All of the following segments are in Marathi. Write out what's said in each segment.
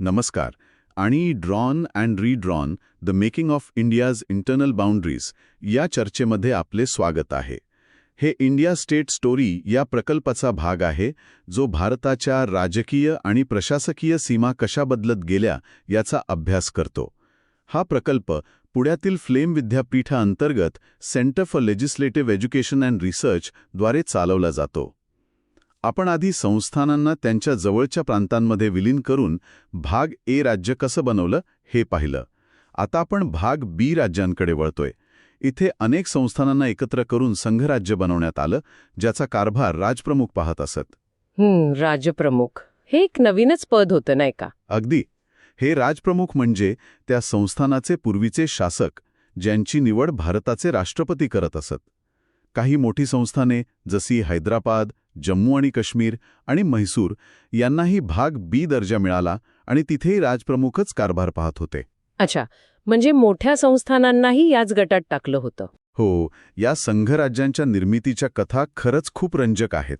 नमस्कार. आणि drawn and redrawn the making of India's internal boundaries या चर्चेमध्ये आपले स्वागत आहे. हे इंडिया स्टेट स्टोरी या प्रकल्पाचा भाग आहे जो भारताच्या राजकीय आणि प्रशासकीय सीमा कशा बदलत गेल्या याचा अभ्यास करतो. हा प्रकल्प पुण्यातील flame विद्यापीठाअंतर्गत centre for legislative education and research द्वारे चालवला जातो. आपण आधी संस्थानांना त्यांच्या जवळच्या प्रांतांमध्ये विलीन करून भाग ए राज्य कसं बनवलं हे पाहिलं. आता आपण भाग बी राज्यांकडे वळतोय. इथे अनेक संस्थानांना एकत्र करून संघराज्य बनवण्यात आलं ज्याचा कारभार राजप्रमुख पाहत असत. राजप्रमुख. हे एक नवीनच पद होतं नाही का? अगदी. हे राजप्रमुख म्हणजे त्या संस्थानाचे पूर्वीचे शासक ज्यांची निवड भारताचे राष्ट्रपती करत असत. काही मोठी संस्थाने जशी हैदराबाद जम्मू आणि काश्मीर आणि म्हैसूर यांनाही भाग बी दर्जा मिळाला आणि तिथेही राजप्रमुखच कारभार पाहत होते. अच्छा म्हणजे मोठ्या संस्थानांनाही याच गटात टाकलं होतं. हो या संघराज्यांच्या निर्मितीच्या कथा खरंच खूप रंजक आहेत.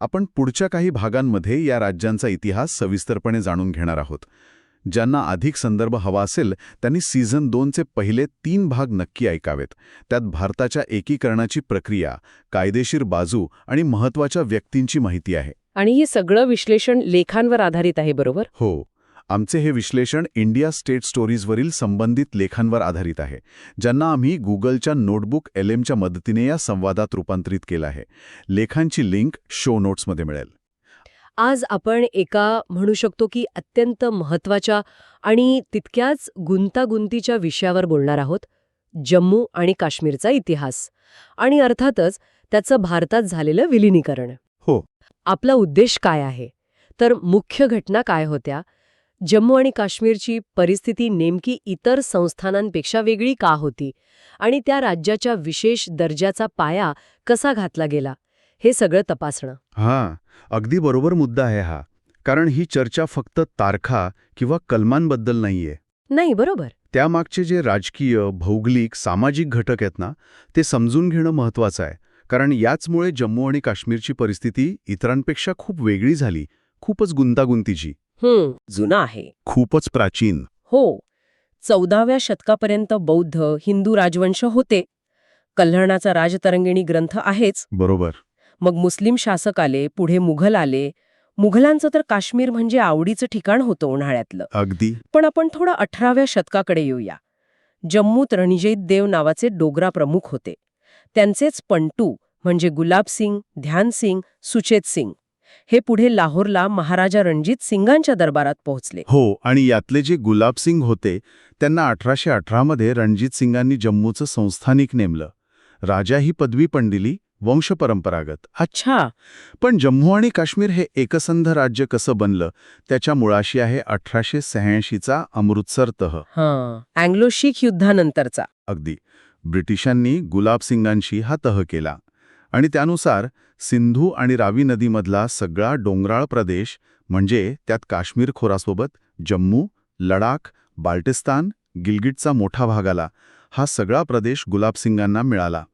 आपण पुढच्या काही भागांमध्ये या राज्यांचा इतिहास सविस्तरपणे जाणून घेणार आहोत. ज्यांना अधिक संदर्भ हवा असेल त्यांनी सीझन दोनचे पहिले तीन भाग नक्की ऐकावेत. त्यात भारताच्या एकीकरणाची प्रक्रिया कायदेशीर बाजू आणि महत्त्वाच्या व्यक्तींची माहिती आहे. आणि हे सगळं विश्लेषण लेखांवर आधारित आहे बरोबर? हो. आमचे हे विश्लेषण इंडिया स्टेट स्टोरीजवरील संबंधित लेखांवर आधारित आहे ज्यांना आम्ही गुगलच्या नोटबुक एल एमच्या मदतीने या संवादात रूपांतरित केलं आहे. लेखांची लिंक शो नोट्समध्ये मिळेल. आज आपण एका म्हणू शकतो की अत्यंत महत्त्वाच्या आणि तितक्याच गुंतागुंतीच्या विषयावर बोलणार आहोत जम्मू आणि काश्मीरचा इतिहास. आणि अर्थातच त्याचं भारतात झालेलं विलिनीकरण. हो. आपला उद्देश काय आहे? तर मुख्य घटना काय होत्या? जम्मू आणि काश्मीरची परिस्थिती नेमकी इतर संस्थानांपेक्षा वेगळी का होती? आणि त्या राज्याच्या विशेष दर्जाचा पाया कसा घातला गेला? हे सगळं तपासणं. हां अगदी बरोबर मुद्दा आहे हा. कारण ही चर्चा फक्त तारखा किंवा कलमांबद्दल नाहीये. नाही बरोबर. त्यामागचे जे राजकीय भौगोलिक सामाजिक घटक आहेत ना ते समजून घेणं महत्त्वाचं आहे. कारण याचमुळे जम्मू आणि काश्मीरची परिस्थिती इतरांपेक्षा खूप वेगळी झाली खूपच गुंतागुंतीची. हं, जुना आहे. खूपच प्राचीन. हो चौदाव्या शतकापर्यंत बौद्ध हिंदू राजवंश होते. कल्हणाचा राजतरंगिणी ग्रंथ आहेच. बरोबर. मग मुस्लिम शासक आले पुढे मुघल आले. मुघलांचं तर काश्मीर म्हणजे आवडीचं ठिकाण होतं उन्हाळ्यातलं. अगदी. पण आपण थोडं अठराव्या शतकाकडे येऊया. जम्मूत रणजित देव नावाचे डोगरा प्रमुख होते. त्यांचेच पंटू म्हणजे गुलाब सिंग ध्यान सिंग सुचेत सिंग. हे पुढे लाहोरला महाराजा रणजित सिंगांच्या दरबारात पोहोचले. हो आणि यातले जे गुलाब सिंग होते त्यांना अठराशे अठरामध्ये रणजित सिंगांनी जम्मूचं संस्थानिक नेमलं. राजा ही पदवी पण दिली वंशपरंपरागत. अच्छा. पण जम्मू आणि काश्मीर हे एकसंध राज्य कसं बनलं? त्याच्या मुळाशी आहे अठराशे शहाऐंशीचा अमृतसर तह हां. अँग्लो शीख युद्धानंतरचा. अगदी. ब्रिटिशांनी गुलाब सिंगांशी हा तह केला. आणि त्यानुसार सिंधू आणि रावी नदीमधला सगळा डोंगराळ प्रदेश म्हणजे त्यात काश्मीर खोरासोबत जम्मू लडाख बाल्टिस्तान गिलगिटचा मोठा भाग आला. हा सगळा प्रदेश गुलाब सिंगांना मिळाला.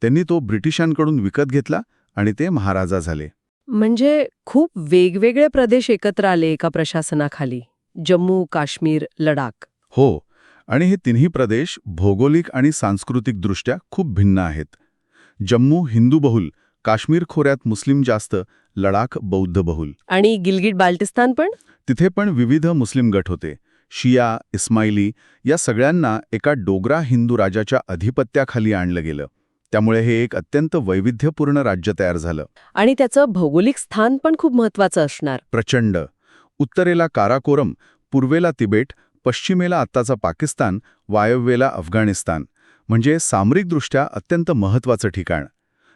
त्यांनी तो ब्रिटिशांकडून विकत घेतला आणि ते महाराजा झाले. म्हणजे खूप वेगवेगळे प्रदेश एकत्र आले एका प्रशासनाखाली जम्मू काश्मीर लडाख. हो आणि हे तिन्ही प्रदेश भौगोलिक आणि सांस्कृतिकदृष्ट्या खूप भिन्न आहेत. जम्मू हिंदू बहुल काश्मीर खोऱ्यात मुस्लिम जास्त लडाख बौद्ध बहुल. आणि गिलगिट बाल्टिस्तान पण? तिथे पण विविध मुस्लिम गट होते. शिया इस्माइली या सगळ्यांना एका डोगरा हिंदू राजाच्या अधिपत्याखाली आणलं गेलं. त्यामुळे हे एक अत्यंत वैविध्यपूर्ण राज्य तयार झालं. आणि त्याचं भौगोलिक स्थान पण खूप महत्वाचं असणार. प्रचंड. उत्तरेला काराकोरम पूर्वेला तिबेट पश्चिमेला आत्ताचा पाकिस्तान वायव्येला अफगाणिस्तान. म्हणजे सामरिकदृष्ट्या अत्यंत महत्त्वाचं ठिकाण.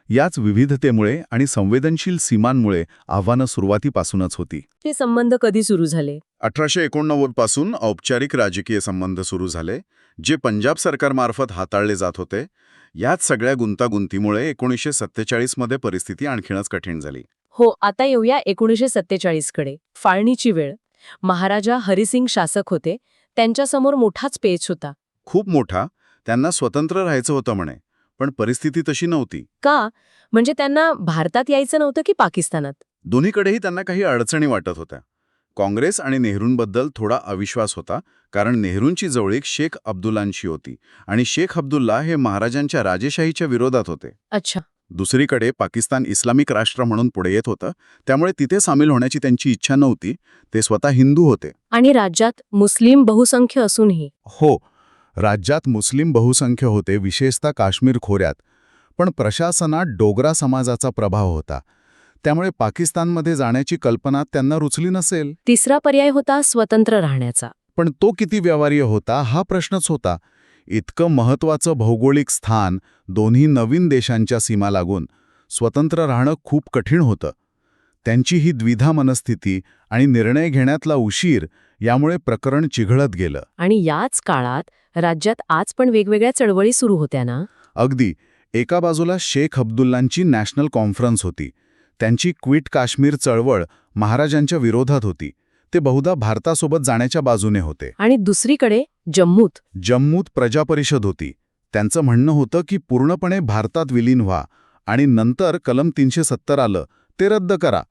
याच विविधतेमुळे आणि संवेदनशील सीमांमुळे आव्हानं सुरुवातीपासूनच होती. हे संबंध कधी सुरू झाले? अठराशे एकोणनव्वदपासून औपचारिक राजकीय संबंध सुरू झाले जे पंजाब सरकारमार्फत हाताळले जात होते. याच सगळ्या गुंतागुंतीमुळे एकोणीसशे सत्तेचाळीसमध्ये परिस्थिती आणखीनच कठीण झाली. हो आता येऊया एकोणीसशे सत्तेचाळीसकडे फाळणीची वेळ. महाराजा हरिसिंग शासक होते. त्यांच्यासमोर मोठाच पेच होता. खूप मोठा. त्यांना स्वतंत्र राहायचं होतं म्हणे पण परिस्थिती तशी नव्हती. का? म्हणजे त्यांना भारतात यायचं नव्हतं की पाकिस्तानात? दोन्हीकडेही त्यांना काही अडचणी वाटत होत्या. काँग्रेस आणि नेहरूंबद्दल थोडा अविश्वास होता कारण नेहरूंची जवळीक शेख अब्दुल्लांशी होती आणि शेख अब्दुल्ला हे महाराजांच्या राजेशाहीच्या विरोधात होते. अच्छा. दुसरीकडे पाकिस्तान इस्लामिक राष्ट्र म्हणून पुढे येत होतं त्यामुळे तिथे सामील होण्याची त्यांची इच्छा नव्हती ते स्वतः हिंदू होते. आणि राज्यात मुस्लिम बहुसंख्य असूनही? हो राज्यात मुस्लिम बहुसंख्य होते विशेषतः काश्मीर खोऱ्यात पण प्रशासनात डोगरा समाजाचा प्रभाव होता. त्यामुळे पाकिस्तानमध्ये जाण्याची कल्पना त्यांना रुचली नसेल. तिसरा पर्याय होता स्वतंत्र राहण्याचा. पण तो किती व्यवहार्य होता हा प्रश्नच होता. इतकं महत्वाचं भौगोलिक स्थान दोन्ही नवीन देशांच्या सीमा लागून स्वतंत्र राहणं खूप कठीण होतं. त्यांची ही द्विधा मनस्थिती आणि निर्णय घेण्यातला उशीर यामुळे प्रकरण चिघळत गेलं. आणि याच काळात राज्यात आज पण वेगवेगळ्या चळवळी सुरू होत्या ना? अगदी. एका बाजूला शेख अब्दुल्लांची नॅशनल कॉन्फरन्स होती. त्यांची क्विट काश्मीर चळवळ महाराजांच्या विरोधात होती. ते बहुधा भारतासोबत जाण्याच्या बाजूने होते. आणि दुसरीकडे जम्मूत. जम्मूत प्रजापरिषद होती. त्यांचं म्हणणं होतं की पूर्णपणे भारतात विलीन व्हा आणि नंतर कलम तीनशे सत्तर आलं ते रद्द करा.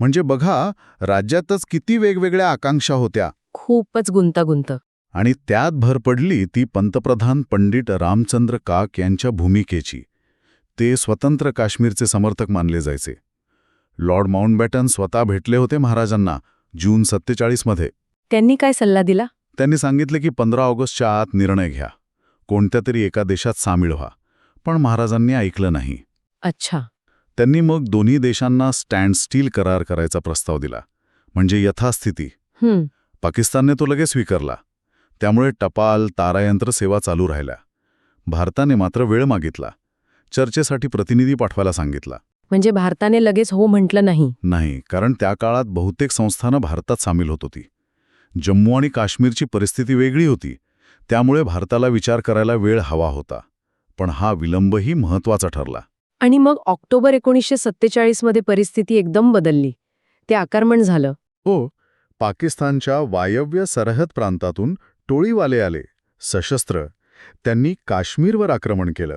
म्हणजे बघा राज्यातच किती वेगवेगळ्या आकांक्षा होत्या. खूपच गुंतागुंत. आणि त्यात भर पडली ती पंतप्रधान पंडित रामचंद्र काक यांच्या भूमिकेची. ते स्वतंत्र काश्मीरचे समर्थक मानले जायचे. लॉर्ड माउंटबॅटन स्वतः भेटले होते महाराजांना जून सत्तेचाळीसमध्ये त्यांनी काय सल्ला दिला? त्यांनी सांगितले की पंधरा ऑगस्टच्या आत निर्णय घ्या. कोणत्या तरी एका देशात सामील व्हा. पण महाराजांनी ऐकलं नाही. अच्छा. त्यांनी मग दोन्ही देशांना स्टँड स्टील करार करायचा प्रस्ताव दिला. म्हणजे यथास्थिती. पाकिस्तानने तो लगेच स्वीकारला. त्यामुळे टपाल तारायंत्र सेवा चालू राहिल्या. भारताने मात्र वेळ मागितला. चर्चेसाठी प्रतिनिधी पाठवायला सांगितला. म्हणजे भारताने लगेच हो म्हटलं नाही. नाही कारण त्या काळात बहुतेक संस्थानं भारतात सामील होत होती. जम्मू आणि काश्मीरची परिस्थिती वेगळी होती. त्यामुळे भारताला विचार करायला वेळ हवा होता. पण हा विलंबही महत्त्वाचा ठरला. आणि मग ऑक्टोबर एकोणीसशे सत्तेचाळीसमध्ये परिस्थिती एकदम बदलली. ते आक्रमण झालं. हो पाकिस्तानच्या वायव्य सरहद प्रांतातून टोळीवाले आले सशस्त्र. त्यांनी काश्मीरवर आक्रमण केलं.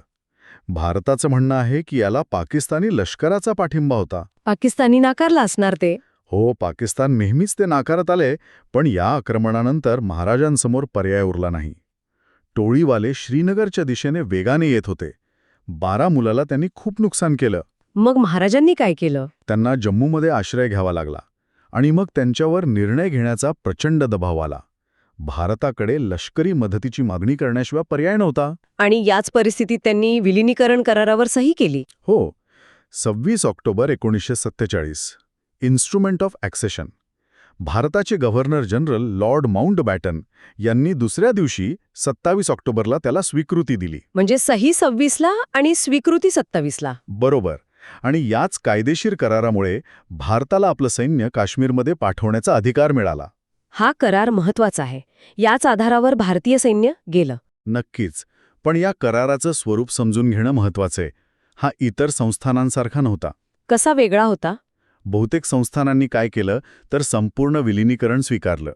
भारताचं म्हणणं आहे की याला पाकिस्तानी लष्कराचा पाठिंबा होता. पाकिस्तानी नाकारला असणार ते. हो पाकिस्तान नेहमीच ते नाकारत आले पण या आक्रमणानंतर महाराजांसमोर पर्याय उरला नाही. टोळीवाले श्रीनगरच्या दिशेने वेगाने येत होते. बारा मुलाला त्यांनी खूप नुकसान केलं. मग महाराजांनी काय केलं? त्यांना जम्मूमध्ये आश्रय घ्यावा लागला आणि मग त्यांच्यावर निर्णय घेण्याचा प्रचंड दबाव आला. भारताकडे लष्करी मदतीची मागणी करण्याशिवाय पर्याय नव्हता. आणि याच परिस्थितीत त्यांनी विलिनीकरण करारावर सही केली. हो. सव्वीस ऑक्टोबर एकोणीसशे सत्तेचाळीस. इन्स्ट्रुमेंट ऑफ ॲक्सेशन भारताचे गव्हर्नर जनरल लॉर्ड माउंटबॅटन यांनी दुसऱ्या दिवशी सत्तावीस ऑक्टोबरला त्याला स्वीकृती दिली. म्हणजे सही सव्वीसला आणि स्वीकृती सत्तावीसला. बरोबर. आणि याच कायदेशीर करारामुळे भारताला आपलं सैन्य काश्मीरमध्ये पाठवण्याचा अधिकार मिळाला. हा करार महत्त्वाचा आहे. याच आधारावर भारतीय सैन्य गेलं. नक्कीच. पण या कराराचं स्वरूप समजून घेणं महत्वाचं आहे. हा इतर संस्थानांसारखा नव्हता. कसा वेगळा होता? बहुतेक संस्थानांनी काय केलं तर संपूर्ण विलिनीकरण स्वीकारलं.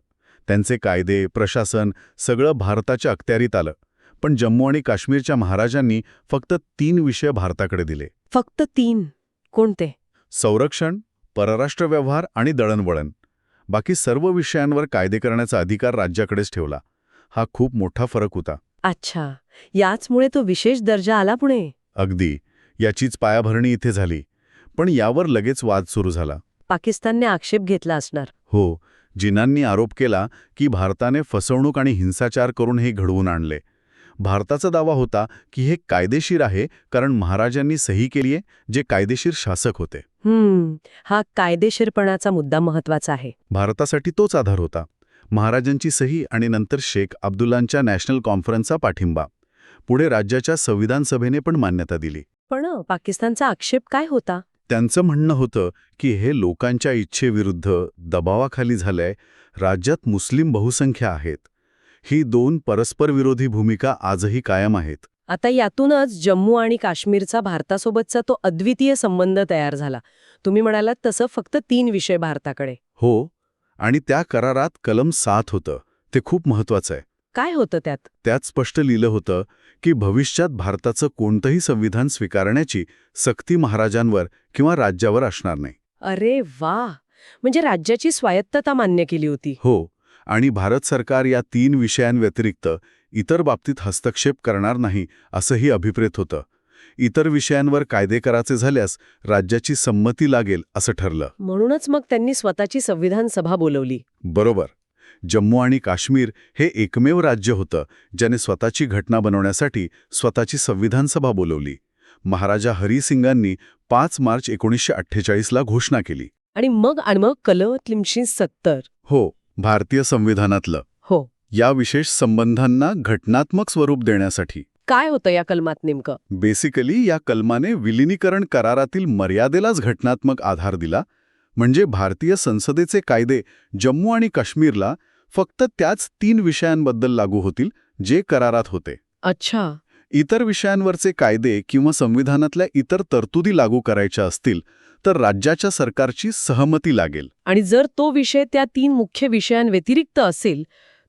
त्यांचे कायदे प्रशासन सगळं भारताच्या अखत्यारीत आलं. पण जम्मू आणि काश्मीरच्या महाराजांनी फक्त तीन विषय भारताकडे दिले. फक्त तीन. कोणते? संरक्षण परराष्ट्र व्यवहार आणि दळणवळण. बाकी सर्व विषयांवर कायदे करण्याचा अधिकार राज्याकडेच ठेवला. हा खूप मोठा फरक होता. अच्छा. याचमुळे तो विशेष दर्जा आला पुणे? अगदी. याचीच पायाभरणी इथे झाली. पण यावर लगेच वाद सुरू झाला. पाकिस्तानने आक्षेप घेतला असणार. हो. जिनांनी आरोप केला की भारताने फसवणूक आणि हिंसाचार करून हे घडवून आणले. भारताचा दावा होता की हे कायदेशीर आहे कारण महाराजांनी सही केलीये जे कायदेशीर शासक होते. हम्म हा कायदेशीरपणाचा मुद्दा महत्त्वाचा आहे. भारतासाठी तोच आधार होता. महाराजांची सही आणि नंतर शेख अब्दुल्लांच्या नॅशनल कॉन्फरन्सचा पाठिंबा. पुढे राज्याच्या संविधान सभेने पण मान्यता दिली. पण पाकिस्तानचा आक्षेप काय होता? त्यांचं म्हणणं होतं की हे लोकांच्या इच्छेविरुद्ध दबावाखाली झालंय राज्यात मुस्लिम बहुसंख्या आहेत. ही दोन परस्पर विरोधी भूमिका आजही कायम आहेत. आता यातूनच जम्मू आणि काश्मीरचा भारतासोबतचा तो अद्वितीय संबंध तयार झाला. तुम्ही म्हणालात तसं फक्त तीन विषय भारताकडे. हो आणि त्या करारात कलम सात होतं. ते खूप महत्वाचं आहे. काय होतं त्यात? त्यात स्पष्ट लिहिलं होतं की भविष्यात भारताचं कोणतंही संविधान स्वीकारण्याची सक्ती महाराजांवर किंवा राज्यावर असणार नाही. अरे वा म्हणजे राज्याची स्वायत्तता मान्य केली होती. हो आणि भारत सरकार या तीन विषयांव्यतिरिक्त इतर बाबतीत हस्तक्षेप करणार नाही असंही अभिप्रेत होतं. इतर विषयांवर कायदे करायचे झाल्यास राज्याची संमती लागेल असं ठरलं. म्हणूनच मग त्यांनी स्वतःची संविधान सभा बोलवली. बरोबर. जम्मू आणि काश्मीर हे एकमेव राज्य होतं ज्याने स्वतःची घटना बनवण्यासाठी स्वतःची संविधान सभा बोलवली. महाराजा हरिसिंगांनी पाच मार्च एकोणीसशे अठ्ठेचाळीसला घोषणा केली. आणि मग आणि मग कलम तीनशे सत्तर. हो. भारतीय संविधानातलं. हो. या विशेष संबंधांना घटनात्मक स्वरूप देण्यासाठी. काय होतं या कलमात नेमकं? बेसिकली या कलमाने विलिनीकरण करारातील मर्यादेलाच घटनात्मक आधार दिला. म्हणजे भारतीय संसदेचे कायदे जम्मू आणि काश्मीरला फक्त त्याच तीन विषयांबद्दल लागू होतील जे करारात होते. अच्छा. इतर विषयांवरचे कायदे किंवा संविधानातल्या इतर तरतुदी लागू करायच्या असतील तर राज्याच्या सरकारची सहमती लागेल. आणि जर तो विषय त्या तीन मुख्य विषयांव्यतिरिक्त असेल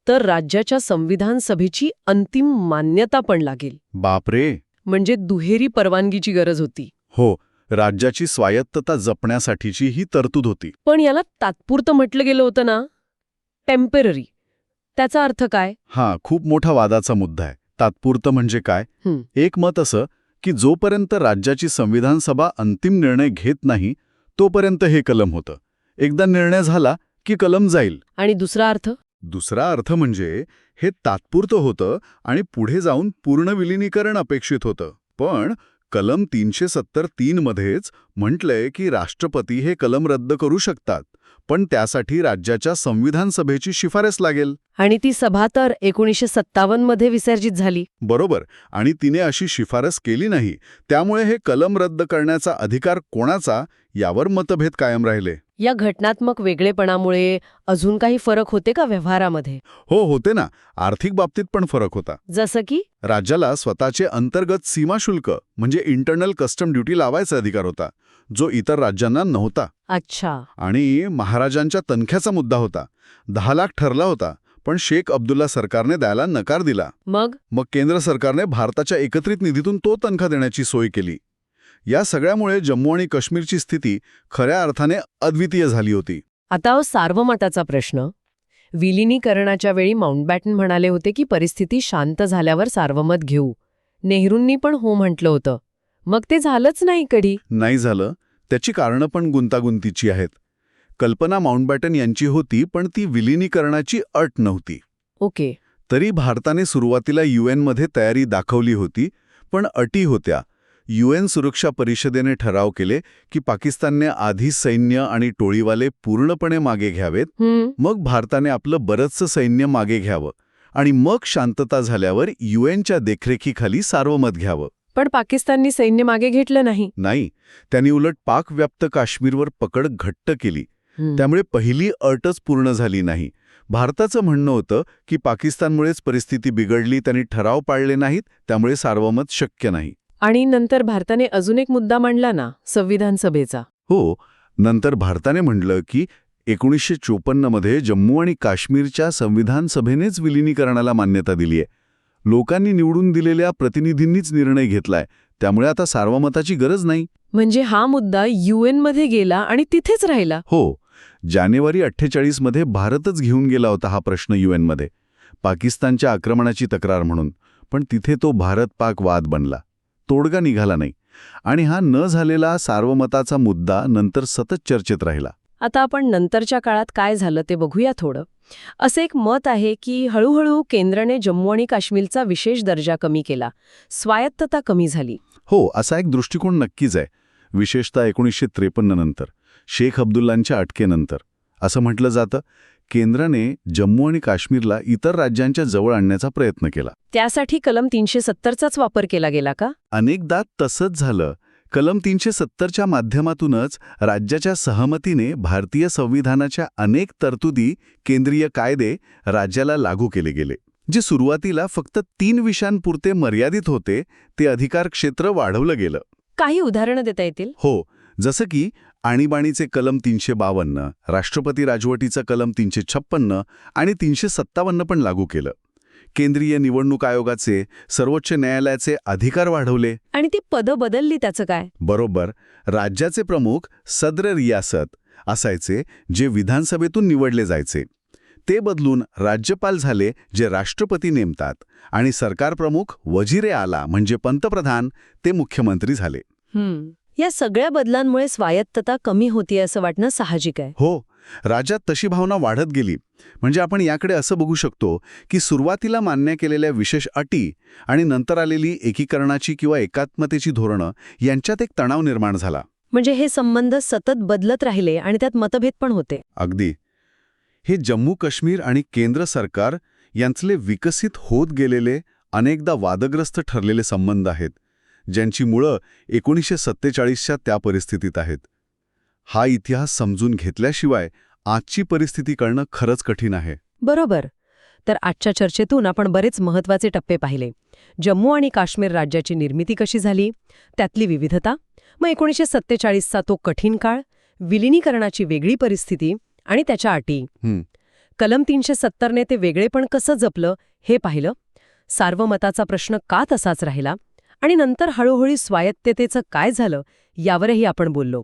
तर राज्याच्या संविधान सभेची अंतिम मान्यता पण लागेल. बापरे! म्हणजे दुहेरी परवानगीची गरज होती. हो राज्याची स्वायत्तता जपण्यासाठीची ही तरतूद होती. पण याला तात्पुरतं म्हटलं गेलं होतं ना? टेंपररी त्याचा अर्थ काय? हा खूप मोठा वादाचा मुद्दा आहे. तात्पुरतं म्हणजे काय? हं. एक मत असं की जोपर्यंत राज्याची संविधान सभा अंतिम निर्णय घेत नाही तोपर्यंत हे कलम होतं. एकदा निर्णय झाला की कलम जाईल. आणि दुसरा अर्थ? दुसरा अर्थ म्हणजे हे तात्पुरतं होतं आणि पुढे जाऊन पूर्ण विलिनीकरण अपेक्षित होतं. पण कलम तीनशे सत्तर तीन मध्येच म्हटलंय की राष्ट्रपती हे कलम रद्द करू शकतात. पण त्यासाठी राज्याच्या संविधान सभेची शिफारस लागेल. आणि ती सभा तर एकोणीसशे सत्तावन्नमध्ये विसर्जित झाली. बरोबर आणि तिने अशी शिफारस केली नाही. त्यामुळे हे कलम रद्द करण्याचा अधिकार कोणाचा यावर मतभेद कायम राहिले. या घटनात्मक वेगळेपणामुळे अजून काही फरक होते का व्यवहारामध्ये? हो होते ना. आर्थिक बाबतीत पण फरक होता. जसं की? राज्याला स्वतःचे अंतर्गत सीमा शुल्क म्हणजे इंटरनल कस्टम ड्युटी लावायचा अधिकार होता. जो इतर राज्यांना नव्हता. अच्छा. आणि महाराजांच्या तनख्याचा मुद्दा होता. दहा लाख ठरला होता पण शेख अब्दुल्ला सरकारने द्यायला नकार दिला. मग? मग केंद्र सरकारने भारताच्या एकत्रित निधीतून तो तनखा देण्याची सोय केली. या सगळ्यामुळे जम्मू आणि काश्मीरची स्थिती खऱ्या अर्थाने अद्वितीय झाली होती. आता सार्वमताचा प्रश्न. विलिनीकरणाच्या वेळी माउंटबॅटन म्हणाले होते की परिस्थिती शांत झाल्यावर सार्वमत घेऊ. नेहरूंनी पण हो म्हटलं होतं. मग ते झालंच नाही कधी. नाही झालं त्याची कारणं पण गुंतागुंतीची आहेत. कल्पना माउंटबॅटन यांची होती पण ती विलिनीकरणाची अट नव्हती. ओके. तरी भारताने सुरुवातीला यूएनमध्ये तयारी दाखवली होती पण अटी होत्या. यूएन सुरक्षा परिषदेने ठराव केले की पाकिस्तानने आधी सैन्य आणि टोळीवाले पूर्णपणे मागे घ्यावेत मग भारताने आपलं बरंचसं सैन्य मागे घ्यावं आणि मग शांतता झाल्यावर यूएनच्या देखरेखीखाली सार्वमत घ्यावं. पण पाकिस्ताननी सैन्य मागे घेतलं नाही. नाही त्यांनी उलट पाकव्याप्त काश्मीरवर पकड घट्ट केली. त्यामुळे पहिली अटच पूर्ण झाली नाही. भारताचं म्हणणं होतं की पाकिस्तानमुळेच परिस्थिती बिघडली त्यांनी ठराव पाळले नाहीत त्यामुळे सार्वमत शक्य नाही. आणि नंतर भारताने अजून एक मुद्दा मांडला ना संविधान सभेचा. हो नंतर भारताने म्हटलं की एकोणीसशे चोपन्नमध्ये जम्मू आणि काश्मीरच्या संविधान सभेनेच विलिनीकरणाला मान्यता दिली आहे लोकांनी निवडून दिलेल्या प्रतिनिधींनीच निर्णय घेतलाय. त्यामुळे आता सार्वमताची गरज नाही. म्हणजे हा मुद्दा UN मध्ये गेला आणि तिथेच राहिला? हो. जानेवारी अठ्ठेचाळीसमध्ये भारतच घेऊन गेला होता हा प्रश्न यूएनमध्ये पाकिस्तानच्या आक्रमणाची तक्रार म्हणून. पण तिथे तो भारत पाक वाद बनला. तोडगा निघाला नाही. आणि हा न झालेला सार्वमताचा मुद्दा नंतर सतत चर्चेत राहिला. आता आपण नंतरच्या काळात काय झालं ते बघूया थोडं. असं एक मत आहे की हळूहळू केंद्राने जम्मू आणि काश्मीरचा विशेष दर्जा कमी केला. स्वायत्तता कमी झाली. हो असा एक दृष्टिकोन नक्कीच आहे. विशेषतः एकोणीसशे त्रेपन्न नंतर शेख अब्दुल्लांच्या अटकेनंतर. असं म्हटलं जातं केंद्राने जम्मू आणि काश्मीरला इतर राज्यांच्या जवळ आणण्याचा प्रयत्न केला. त्यासाठी कलम तीनशे सत्तरचाच वापर केला गेला का? अनेकदा तसंच झालं. कलम तीनशे सत्तरच्या माध्यमातूनच राज्याच्या सहमतीने भारतीय संविधानाच्या अनेक तरतुदी केंद्रीय कायदे राज्याला लागू केले गेले जे सुरुवातीला फक्त तीन विषयांपुरते मर्यादित होते ते अधिकार क्षेत्र वाढवलं गेलं. काही उदाहरणं देता येतील? हो जसं की आणीबाणीचे कलम तीनशे बावन्न राष्ट्रपती राजवटीचं कलम तीनशे छप्पन्न आणि तीनशे सत्तावन्न पण लागू केलं. केंद्रीय निवडणूक आयोगाचे सर्वोच्च न्यायालयाचे अधिकार वाढवले. आणि ती पदं बदलली त्याचं काय? बरोबर. राज्याचे प्रमुख सद्र रियासत असायचे जे विधानसभेतून निवडले जायचे. ते बदलून राज्यपाल झाले जे राष्ट्रपती नेमतात आणि सरकार प्रमुख वजिरे आला म्हणजे पंतप्रधान ते मुख्यमंत्री झाले. या सगळ्या बदलांमुळे स्वायत्तता कमी होतीये असं वाटणं साहजिक आहे. हो. राज्यात तशी भावना वाढत गेली. म्हणजे आपण याकडे असं बघू शकतो की सुरुवातीला मान्य केलेल्या विशेष अटी आणि नंतर आलेली एकीकरणाची किंवा एकात्मतेची धोरणं यांच्यात एक तणाव निर्माण झाला. म्हणजे हे संबंध सतत बदलत राहिले आणि त्यात मतभेद पण होते. अगदी. हे जम्मू काश्मीर आणि केंद्र सरकार यांचले विकसित होत गेलेले अनेकदा वादग्रस्त ठरलेले संबंध आहेत ज्यांची मुळं एकोणीसशे सत्तेचाळीसच्या त्या परिस्थितीत आहेत. हा इतिहास समजून घेतल्याशिवाय आजची परिस्थिती कळणं खरंच कठीण आहे. बरोबर. तर आजच्या चर्चेतून आपण बरेच महत्त्वाचे टप्पे पाहिले. जम्मू आणि काश्मीर राज्याची निर्मिती कशी झाली? त्यातली विविधता? मग एकोणीसशे सत्तेचाळीसचा तो कठीण काळ? विलिनीकरणाची वेगळी परिस्थिती? आणि त्याच्या अटी. कलम तीनशे सत्तरने ते वेगळेपण कसं जपलं हे पाहिलं. सार्वमताचा प्रश्न का तसाच राहिला? आणि नंतर हळूहळू स्वायत्ततेचं काय झालं यावरही आपण बोललो.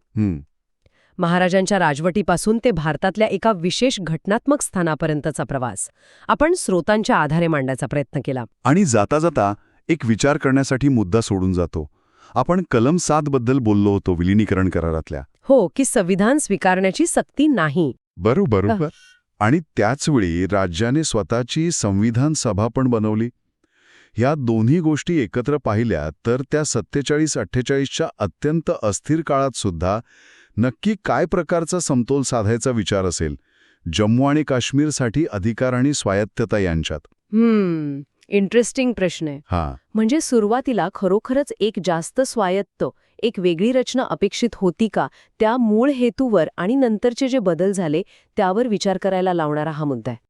महाराजांच्या राजवटीपासून ते भारतातल्या एका विशेष घटनात्मक स्थानापर्यंतचा प्रवास. आपण स्रोतांच्या आधारे मांडायचा प्रयत्न केला. आणि जाता जाता एक विचार करण्यासाठी मुद्दा सोडून जातो. आपण कलम सात बद्दल बोललो होतो विलिनीकरण करारातल्या. हो की संविधान स्वीकारण्याची सक्ती नाही. बरोबर बरोबर. आणि त्याचवेळी राज्याने स्वतःची संविधान सभा पण बनवली. ह्या दोन्ही गोष्टी एकत्र पाहिल्या तर त्या सत्तेचाळीस अठ्ठेचाळीसच्या अत्यंत अस्थिर काळात सुद्धा नक्की काय प्रकारचा समतोल साधायचा विचार असेल? जम्मू आणि काश्मीरसाठी अधिकार आणि स्वायत्तता यांच्यात. हम्म इंटरेस्टिंग प्रश्न आहे. हा. म्हणजे सुरुवातीला खरोखरच एक जास्त स्वायत्त एक वेगळी रचना अपेक्षित होती का? त्या मूळ हेतूवर आणि नंतरचे जे बदल झाले त्यावर विचार करायला लावणारा हा मुद्दा आहे.